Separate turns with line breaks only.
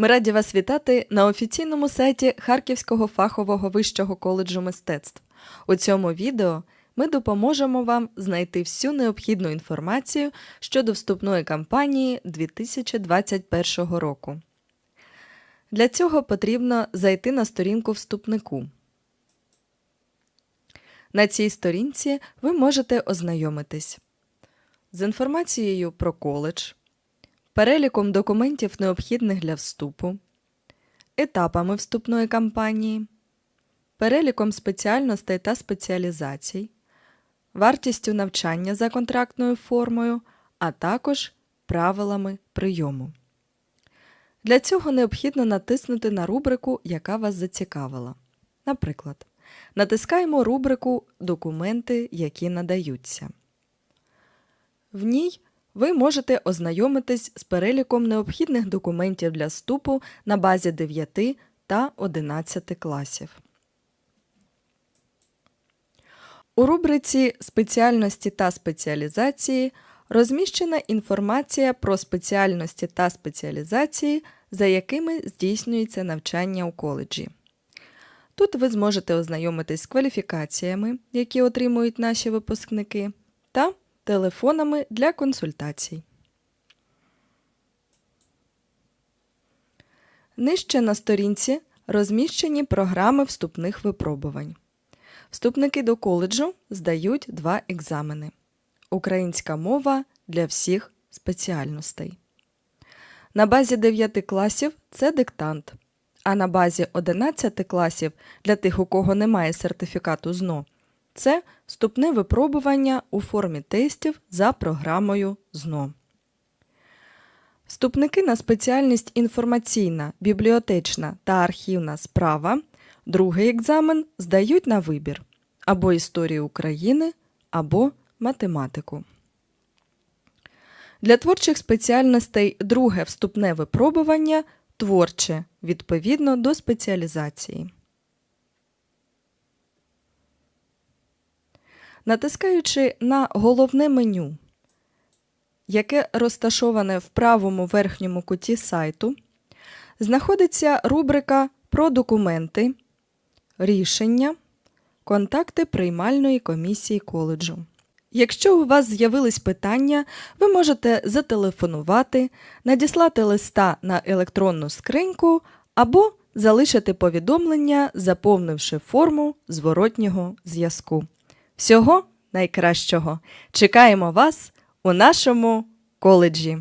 Ми раді вас вітати на офіційному сайті Харківського фахового вищого коледжу мистецтв. У цьому відео ми допоможемо вам знайти всю необхідну інформацію щодо вступної кампанії 2021 року. Для цього потрібно зайти на сторінку вступнику. На цій сторінці ви можете ознайомитись з інформацією про коледж, переліком документів, необхідних для вступу, етапами вступної кампанії, переліком спеціальностей та спеціалізацій, вартістю навчання за контрактною формою, а також правилами прийому. Для цього необхідно натиснути на рубрику, яка вас зацікавила. Наприклад, натискаємо рубрику Документи, які надаються. В ній ви можете ознайомитись з переліком необхідних документів для вступу на базі 9 та 11 класів. У рубриці Спеціальності та спеціалізації розміщена інформація про спеціальності та спеціалізації, за якими здійснюється навчання у коледжі. Тут ви зможете ознайомитись з кваліфікаціями, які отримують наші випускники, та телефонами для консультацій. Нижче на сторінці розміщені програми вступних випробувань. Вступники до коледжу здають два екзамени. Українська мова для всіх спеціальностей. На базі 9 класів це диктант, а на базі 11 класів для тих, у кого немає сертифікату ЗНО, це вступне випробування у формі тестів за програмою ЗНО. Вступники на спеціальність інформаційна, бібліотечна та архівна справа другий екзамен здають на вибір або історію України, або математику. Для творчих спеціальностей друге вступне випробування творче відповідно до спеціалізації. Натискаючи на головне меню, яке розташоване в правому верхньому куті сайту, знаходиться рубрика Про документи, рішення, контакти приймальної комісії коледжу. Якщо у вас з'явились питання, ви можете зателефонувати, надіслати листа на електронну скриньку або залишити повідомлення, заповнивши форму зворотнього зв'язку. Всього найкращого! Чекаємо вас у нашому коледжі!